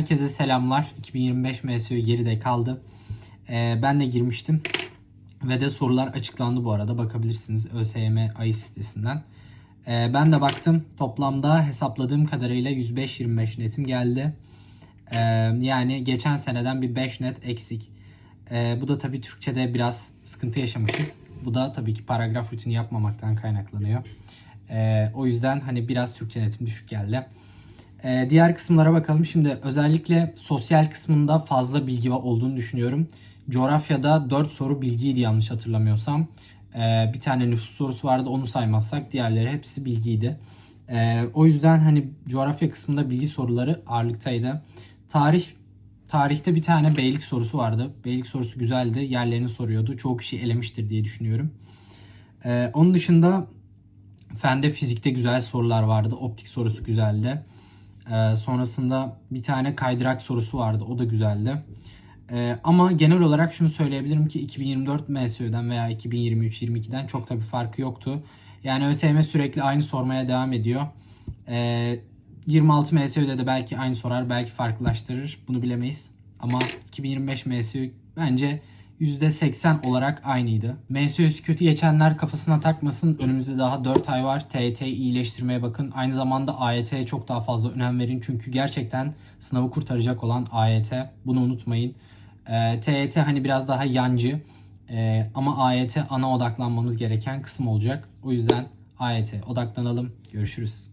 herkese selamlar. 2025 MSU geride kaldı. Ee, ben de girmiştim. Ve de sorular açıklandı bu arada. Bakabilirsiniz ÖSYM ayı sitesinden. Ee, ben de baktım. Toplamda hesapladığım kadarıyla 105-25 netim geldi. Ee, yani geçen seneden bir 5 net eksik. Ee, bu da tabii Türkçe'de biraz sıkıntı yaşamışız. Bu da tabii ki paragraf rutini yapmamaktan kaynaklanıyor. Ee, o yüzden hani biraz Türkçe netim düşük geldi. Ee, diğer kısımlara bakalım. Şimdi özellikle sosyal kısmında fazla bilgi olduğunu düşünüyorum. Coğrafyada 4 soru bilgiydi yanlış hatırlamıyorsam. Ee, bir tane nüfus sorusu vardı onu saymazsak diğerleri hepsi bilgiydi. Ee, o yüzden hani coğrafya kısmında bilgi soruları ağırlıktaydı. Tarih Tarihte bir tane beylik sorusu vardı. Beylik sorusu güzeldi. Yerlerini soruyordu. Çoğu kişi elemiştir diye düşünüyorum. Ee, onun dışında Fende fizikte güzel sorular vardı. Optik sorusu güzeldi. Ee, sonrasında bir tane kaydırak sorusu vardı. O da güzeldi. Ee, ama genel olarak şunu söyleyebilirim ki 2024 MSÜ'den veya 2023-22'den çok da bir farkı yoktu. Yani ÖSYM sürekli aynı sormaya devam ediyor. Ee, 26 MSÜ'de de belki aynı sorar, belki farklılaştırır. Bunu bilemeyiz. Ama 2025 MSÜ bence %80 olarak aynıydı. MSÜ'sü kötü geçenler kafasına takmasın. Önümüzde daha 4 ay var. TYT'yi iyileştirmeye bakın. Aynı zamanda AYT'ye çok daha fazla önem verin. Çünkü gerçekten sınavı kurtaracak olan AYT. Bunu unutmayın. Ee, TYT hani biraz daha yancı. Ee, ama AYT ana odaklanmamız gereken kısım olacak. O yüzden AYT odaklanalım. Görüşürüz.